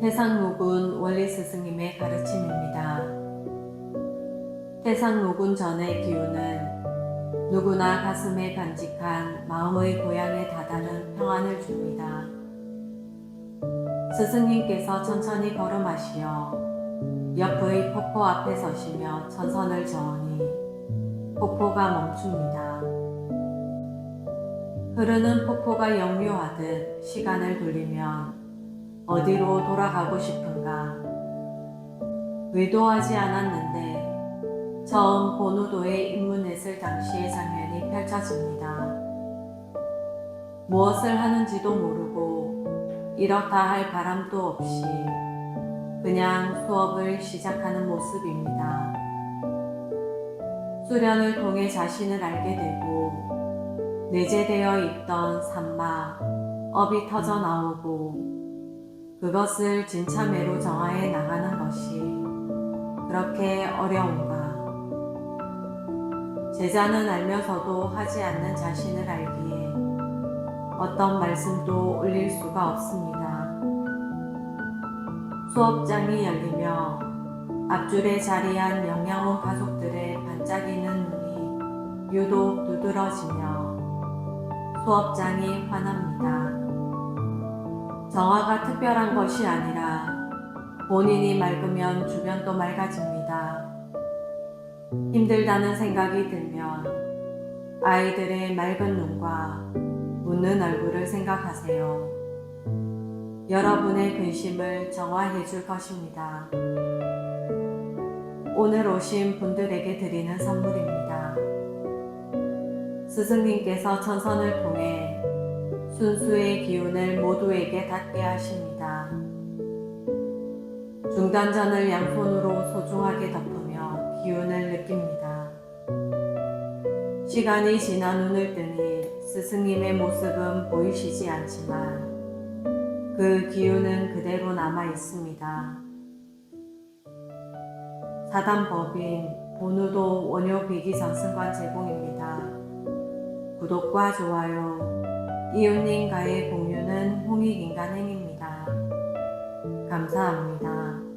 태상록은 원리 스승님의 가르침입니다. 태상록은 전의 기운은 누구나 가슴에 간직한 마음의 고향에 다다른 평안을 줍니다. 스승님께서 천천히 걸음하시어 옆의 폭포 앞에 서시며 천선을 저으니 폭포가 멈춥니다. 흐르는 폭포가 역류하듯 시간을 돌리면 어디로 돌아가고 싶은가? 의도하지 않았는데 처음 본우도에 입문했을 당시의 장면이 펼쳐집니다. 무엇을 하는지도 모르고 이렇다 할 바람도 없이 그냥 수업을 시작하는 모습입니다. 수련을 통해 자신을 알게 되고 내재되어 있던 산마, 업이 터져 나오고 그것을 진참회로 정화해 나가는 것이 그렇게 어려운가? 제자는 알면서도 하지 않는 자신을 알기에 어떤 말씀도 올릴 수가 없습니다. 수업장이 열리며 앞줄에 자리한 영양원 가족들의 반짝이는 눈이 유독 두드러지며 수업장이 환합니다. 정화가 특별한 것이 아니라 본인이 맑으면 주변도 맑아집니다. 힘들다는 생각이 들면 아이들의 맑은 눈과 웃는 얼굴을 생각하세요. 여러분의 근심을 정화해 줄 것입니다. 오늘 오신 분들에게 드리는 선물입니다. 스승님께서 천선을 통해 순수의 기운을 모두에게 닿게 하십니다. 중단전을 양손으로 소중하게 덮으며 기운을 느낍니다. 시간이 지나 눈을 뜨니 스승님의 모습은 보이시지 않지만 그 기운은 그대로 남아 있습니다. 사단법인 본우도 원효 비기 전승관 제공입니다. 구독과 좋아요, 이웃님과의 공유는 홍익인간 행입니다. 감사합니다.